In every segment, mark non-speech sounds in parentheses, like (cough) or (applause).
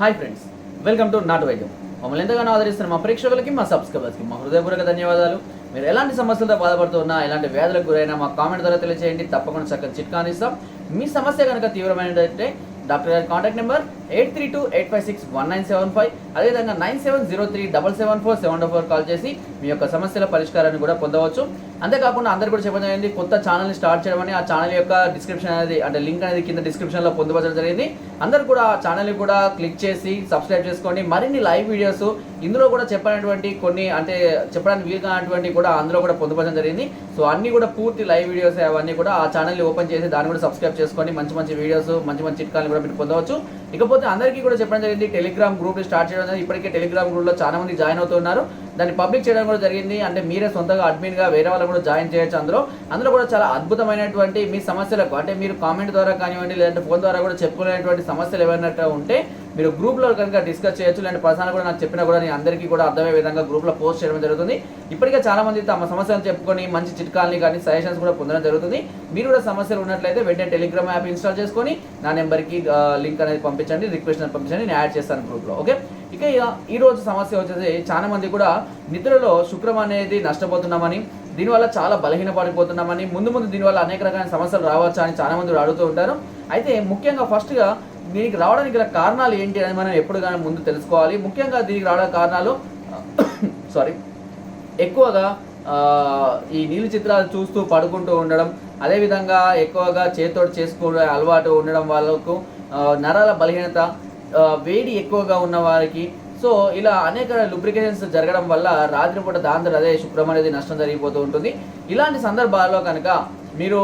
Hi friends welcome to నాటు వైద్యం మమ్మల్ని ఎంతగానో ఆదరిస్తున్న మా ప్రేక్షకులకి మా సబ్స్క్రైబర్స్కి మా హృదయపూర్వక ధన్యవాదాలు. మీరు ఎలాంటి సమస్యలతో బాధపడుతున్నా ఎలాంటి వ్యాధులకు గురైనా మా కామెంట్ ద్వారా తెలియజేయండి తప్పకుండా చక్కని చిట్కా అందిస్తాం. మీ సమస్య కనుక తీవ్రమైనదైతే డాక్టర్ గారి contact number eight three two eight five six one nine seven five. అదేవిధంగా nine seven zero three double seven four seven four call చేసి మీ యొక్క సమస్యల పరిష్కారాన్ని కూడా పొందవచ్చు. అంతేకాకుండా అందరు కూడా చెప్పడం జరిగింది కొత్త ఛానల్ని స్టార్ట్ చేయడం అని ఆ ఛానల్ యొక్క డిస్క్రిప్షన్ అనేది అంటే లింక్ అనేది కింద డిస్క్రిప్షన్లో పొందుపరచడం జరిగింది. అందరు కూడా ఆ ఛానల్ని కూడా క్లిక్ చేసి సబ్స్క్రైబ్ చేసుకోండి. మరిన్ని లైవ్ వీడియోస్ ఇందులో కూడా చెప్పినటువంటి కొన్ని అంటే చెప్పడానికి వీలు కానటువంటి కూడా అందులో కూడా పొందుపరచడం జరిగింది. సో అన్ని కూడా పూర్తి లైవ్ వీడియోస్ అవన్నీ కూడా ఆ ఛానల్ని ఓపెన్ చేసి దాన్ని కూడా సబ్స్క్రైబ్ చేసుకోండి మంచి మంచి వీడియోస్ మంచి మంచి చిట్కాలు కూడా మీరు పొందవచ్చు. ఇకపోతే అందరికీ కూడా చెప్పడం జరిగింది టెలిగ్రామ్ గ్రూప్ స్టార్ట్ చేయడం జరిగింది. ఇప్పటికే టెలిగ్రామ్ గ్రూప్లో చాలా మంది జాయిన్ అవుతున్నారు దాన్ని పబ్లిక్ చేయడం కూడా జరిగింది. అంటే మీరే సొంతంగా అడ్మిన్గా వేరే వాళ్ళు కూడా జాయిన్ చేయొచ్చు అందులో. అందులో కూడా చాలా అద్భుతమైనటువంటి మీ సమస్యలకు అంటే మీరు కామెంట్ ద్వారా కానివ్వండి లేదంటే ఫోన్ ద్వారా కూడా చెప్పుకునేటువంటి సమస్యలు ఏమైనా ఉంటే మీరు గ్రూప్లో కనుక డిస్కస్ చేయొచ్చు. లేదంటే పర్సనల్ కూడా నాకు చెప్పినా కూడా నేను అందరికీ కూడా అర్థమయ్యే విధంగా గ్రూప్లో పోస్ట్ చేయడం జరుగుతుంది. ఇప్పటికే చాలామంది తమ సమస్యలను చెప్పుకొని మంచి చిట్కాలని కానీ సజెషన్స్ కూడా పొందడం జరుగుతుంది. మీరు కూడా సమస్యలు ఉన్నట్లయితే వెంటనే టెలిగ్రామ్ యాప్ ఇన్స్టాల్ చేసుకొని నా నెంబర్కి లింక్ అనేది పంపించండి రిక్వెస్ట్ అనేది పంపించండి నేను యాడ్ చేస్తాను గ్రూప్లో ఓకే? ఇక ఇక సమస్య వచ్చేసి చాలా మంది కూడా నిద్రలో శుక్రం అనేది నష్టపోతున్నామని దీనివల్ల చాలా బలహీనపడిపోతున్నామని ముందు ముందు దీనివల్ల అనేక రకాల సమస్యలు రావచ్చా అని చాలా మంది అడుగుతూ ఉంటారు. అయితే ముఖ్యంగా ఫస్ట్గా దీనికి రావడానికి గల కారణాలు ఏంటి అని మనం ఎప్పుడు కానీ ముందు తెలుసుకోవాలి. ముఖ్యంగా దీనికి రావడానికి కారణాలు (coughs) సారీ ఎక్కువగా ఈ నీలి చిత్రాలు చూస్తూ పడుకుంటూ ఉండడం అదేవిధంగా ఎక్కువగా చేతోటి చేసుకునే అలవాటు ఉండడం వాళ్ళకు నరాల బలహీనత వేడి ఎక్కువగా ఉన్న వారికి. సో ఇలా అనేక lubrications జరగడం వల్ల రాత్రిపూట దాంతో అదే శుక్రం అనేది నష్టం జరిగిపోతూ ఉంటుంది. ఇలాంటి సందర్భాల్లో కనుక మీరు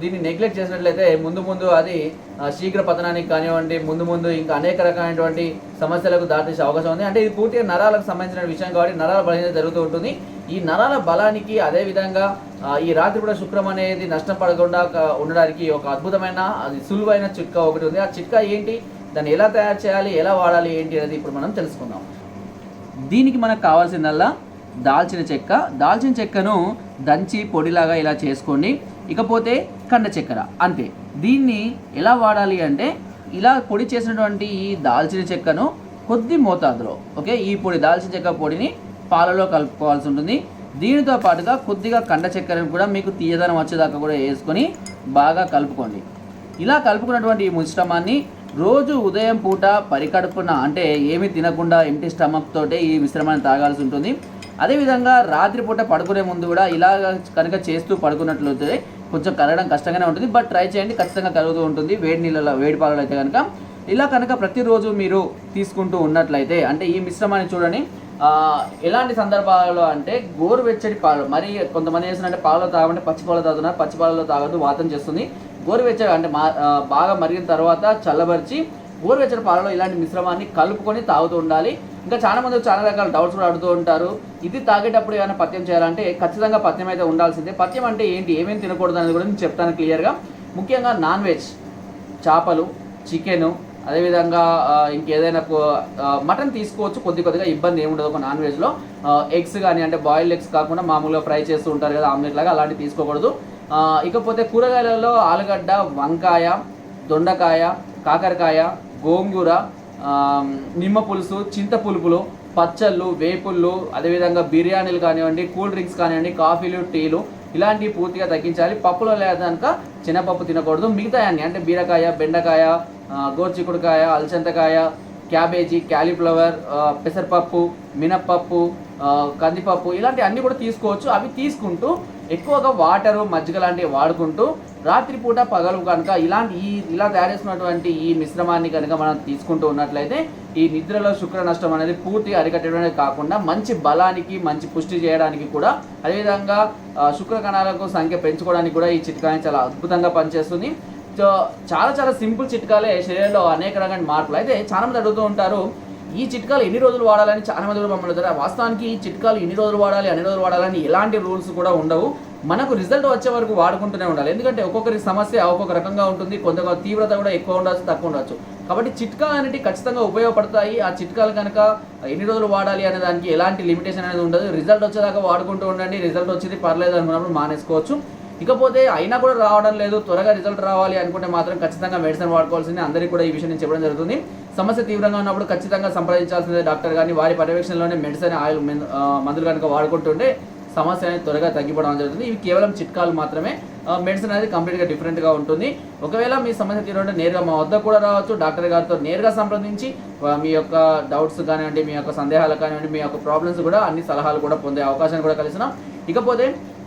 దీన్ని నెగ్లెక్ట్ చేసినట్లయితే ముందు ముందు అది శీఘ్ర పతనానికి కానివ్వండి ముందు ముందు ఇంకా అనేక రకమైనటువంటి సమస్యలకు దారితీసే అవకాశం ఉంది. అంటే ఇది పూర్తిగా నరాలకు సంబంధించిన విషయం కాబట్టి నరాల బలహీనత జరుగుతూ ఉంటుంది. ఈ నరాల బలానికి అదే విధంగా ఈ రాత్రిపూట శుక్రం అనేది నష్టం పడకుండా ఉండడానికి ఒక అద్భుతమైన అది సులువైన చిట్కా ఒకటి ఉంది. ఆ చిట్కా ఏంటి? దాన్ని ఎలా తయారు చేయాలి ఎలా వాడాలి ఏంటి అనేది ఇప్పుడు మనం తెలుసుకుందాం. దీనికి మనకు కావాల్సిందల్లా దాల్చిన చెక్క. దాల్చిన చెక్కను దంచి పొడిలాగా ఇలా చేసుకోండి. ఇకపోతే కండ చక్కెర అంతే. దీన్ని ఎలా వాడాలి అంటే ఇలా పొడి చేసినటువంటి ఈ దాల్చిన చెక్కను కొద్ది మోతాదులో ఓకే? ఈ పొడి దాల్చిన చెక్క పొడిని పాలలో కలుపుకోవాల్సి ఉంటుంది. దీనితో పాటుగా కొద్దిగా కండ చక్కెరను కూడా మీకు తీయదనం వచ్చేదాకా కూడా వేసుకొని బాగా కలుపుకోండి. ఇలా కలుపుకున్నటువంటి ఈ మిశ్రమాన్ని రోజు ఉదయం పూట పరికడుపున అంటే ఏమీ తినకుండా ఎంటీ స్టమక్ తోటే ఈ మిశ్రమాన్ని తాగాల్సి ఉంటుంది. అదేవిధంగా రాత్రిపూట పడుకునే ముందు కూడా ఇలా కనుక చేస్తూ పడుకున్నట్లయితే కొంచెం కలగడం కష్టంగానే ఉంటుంది. బట్ ట్రై చేయండి ఖచ్చితంగా కలుగుతూ ఉంటుంది. వేడి నీళ్ళలో వేడి పాలలో అయితే కనుక. ఇలా కనుక ప్రతిరోజు మీరు తీసుకుంటూ ఉన్నట్లయితే అంటే ఈ మిశ్రమాన్ని చూడండి. ఎలాంటి సందర్భాలలో అంటే గోరువెచ్చడి పాలు మరి కొంతమంది చేసినట్టే పాలలో తాగమంటే పచ్చి పాలు తాగుతున్నారు. పచ్చి పాలలో తాగద్దు వాతం చేస్తుంది. గోరువెచ్చగా అంటే మా బాగా మరిగిన తర్వాత చల్లబరిచి గోరువెచ్చని పాలలో ఇలాంటి మిశ్రమాన్ని కలుపుకొని తాగుతూ ఉండాలి. ఇంకా చాలా మంది చాలా రకాల డౌట్స్ కూడా అడుగుతూ ఉంటారు. ఇది తాగేటప్పుడు ఏమైనా పత్యం చేయాలంటే ఖచ్చితంగా పత్యం అయితే ఉండాల్సిందే. పత్యం అంటే ఏంటి? ఏమేమి తినకూడదు అనేది కూడా నేను చెప్తాను క్లియర్గా. ముఖ్యంగా నాన్ వెజ్ చేపలు చికెను అదేవిధంగా ఇంకేదైనా మటన్ తీసుకోవచ్చు. కొద్ది కొద్దిగా ఇబ్బంది ఏమి ఉండదు ఒక నాన్ వెజ్లో. ఎగ్స్ కానీ అంటే బాయిల్డ్ ఎగ్స్ కాకుండా మామూలుగా ఫ్రై చేస్తూ ఉంటారు కదా ఆమ్లెట్ లాగా అలాంటివి తీసుకోకూడదు. ఇకపోతే కూరగాయలలో ఆలుగడ్డ వంకాయ దొండకాయ కాకరకాయ గోంగూర నిమ్మ పులుసు చింత పులుపులు పచ్చళ్ళు వేపుళ్ళు అదేవిధంగా బిర్యానీలు కానివ్వండి కూల్ డ్రింక్స్ కానివ్వండి కాఫీలు టీలు ఇలాంటివి పూర్తిగా తగ్గించాలి. పప్పులో లేదనుక చిన్నపప్పు తినకూడదు. మిగతా అన్ని అంటే బీరకాయ బెండకాయ గోర్చికుడుకాయ గోరుచిక్కుడుకాయ అలచంతకాయ క్యాబేజీ క్యాలీఫ్లవర్ పెసరపప్పు మినప్పప్పు కందిపప్పు ఇలాంటి అన్నీ కూడా తీసుకోవచ్చు. అవి తీసుకుంటూ ఎక్కువగా వాటరు మజ్జిగ లాంటివి వాడుకుంటూ రాత్రిపూట పగలు కనుక ఇలాంటి ఈ ఇలా తయారు చేసినటువంటి ఈ మిశ్రమాన్ని కనుక మనం తీసుకుంటూ ఉన్నట్లయితే ఈ నిద్రలో శుక్ర నష్టం అనేది పూర్తి అరికట్టడమే కాకుండా మంచి బలానికి మంచి పుష్టి చేయడానికి కూడా అదేవిధంగా శుక్ర కణాలకు సంఖ్య పెంచుకోవడానికి కూడా ఈ చిట్కాని చాలా అద్భుతంగా పనిచేస్తుంది. సో చాలా చాలా సింపుల్ చిట్కాలే శరీరంలో అనేక రకమైన మార్పులు. అయితే చాలా మంది అడుగుతూ ఉంటారు ఈ చిట్కాలు ఎన్ని రోజులు వాడాలని చాలా మంది కూడా మమ్మల్ని అడుగుతారు. వాస్తవానికి ఈ చిట్కాలు ఎన్ని రోజులు వాడాలి అన్ని రోజులు వాడాలని ఎలాంటి రూల్స్ కూడా ఉండవు. మనకు రిజల్ట్ వచ్చే వరకు వాడుకుంటూనే ఉండాలి. ఎందుకంటే ఒక్కొక్కరి సమస్య ఒక్కొక్క రకంగా ఉంటుంది. కొంత తీవ్రత కూడా ఎక్కువ ఉండొచ్చు తక్కువ ఉండొచ్చు. కాబట్టి చిట్కాలు అనేవి ఖచ్చితంగా ఉపయోగపడతాయి. ఆ చిట్కాలు కనుక ఎన్ని రోజులు వాడాలి అనే దానికి ఎలాంటి లిమిటేషన్ అనేది ఉండదు. రిజల్ట్ వచ్చేదాకా వాడుకుంటూ ఉండండి. రిజల్ట్ వచ్చేది పర్లేదు అనుకున్నప్పుడు మానేసుకోవచ్చు. ఇకపోతే అయినా కూడా రావడం లేదు త్వరగా రిజల్ట్ రావాలి అనుకుంటే మాత్రం ఖచ్చితంగా మెడిసిన్ వాడుకోవాల్సింది. అందరికీ కూడా ఈ విషయం నేను చెప్పడం జరుగుతుంది. సమస్య తీవ్రంగా ఉన్నప్పుడు ఖచ్చితంగా సంప్రదించాల్సిందే డాక్టర్ కానీ వారి పర్యవేక్షణలోనే మెడిసిన్ ఆయిల్ మందులు కనుక వాడుకుంటుంటే సమస్య అనేది త్వరగా తగ్గిపోవడం జరుగుతుంది. ఇవి కేవలం చిట్కాలు మాత్రమే. మెడిసిన్ అనేది కంప్లీట్గా డిఫరెంట్గా ఉంటుంది. ఒకవేళ మీ సమస్య తీరంటే నేరుగా మా వద్ద కూడా రావచ్చు. డాక్టర్ గారితో నేరుగా సంప్రదించి మీ యొక్క డౌట్స్ కానివ్వండి మీ యొక్క సందేహాలు కానివ్వండి మీ యొక్క ప్రాబ్లమ్స్ కూడా అన్ని సలహాలు కూడా పొందే అవకాశాన్ని కూడా కలిసినాం ఇకపోతే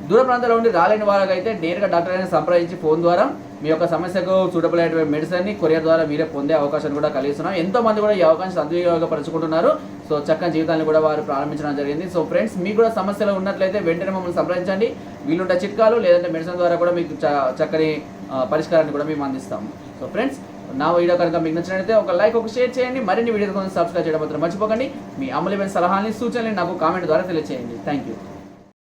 దూర ప్రాంతాల్లో ఉండి రాలేని వారికైతే నేరుగా డాక్టర్ సంప్రదించి ఫోన్ ద్వారా మీ యొక్క సమస్యకు సూటబుల్ అయినటువంటి మెడిసిన్ని కొరియర్ ద్వారా మీరే పొందే అవకాశం కూడా కలిగిస్తున్నాం. ఎంతో మంది కూడా ఈ అవకాశం సద్వినియోగపరచుకుంటున్నారు. సో చక్కని జీవితాన్ని కూడా వారు ప్రారంభించడం జరిగింది. సో ఫ్రెండ్స్ మీకు కూడా సమస్యలు ఉన్నట్లయితే వెంటనే మమ్మల్ని సంప్రదించండి. వీళ్ళుండే చిట్కాలు లేదంటే మెడిసిన్ ద్వారా కూడా మీకు చ- చక్కని పరిష్కారాన్ని కూడా మేము అందిస్తాము సో ఫ్రెండ్స్ నా వీడియో కనుక మీకు నచ్చినట్లయితే ఒక లైక్ ఒక షేర్ చేయండి. మరిన్ని వీడియోస్ కోసం సబ్స్క్రైబ్ చేయడం మాత్రం మర్చిపోకండి. మీ అమూల్యమైన సలహాలని సూచనలు నాకు కామెంట్ ద్వారా తెలియజేయండి థ్యాంక్ యూ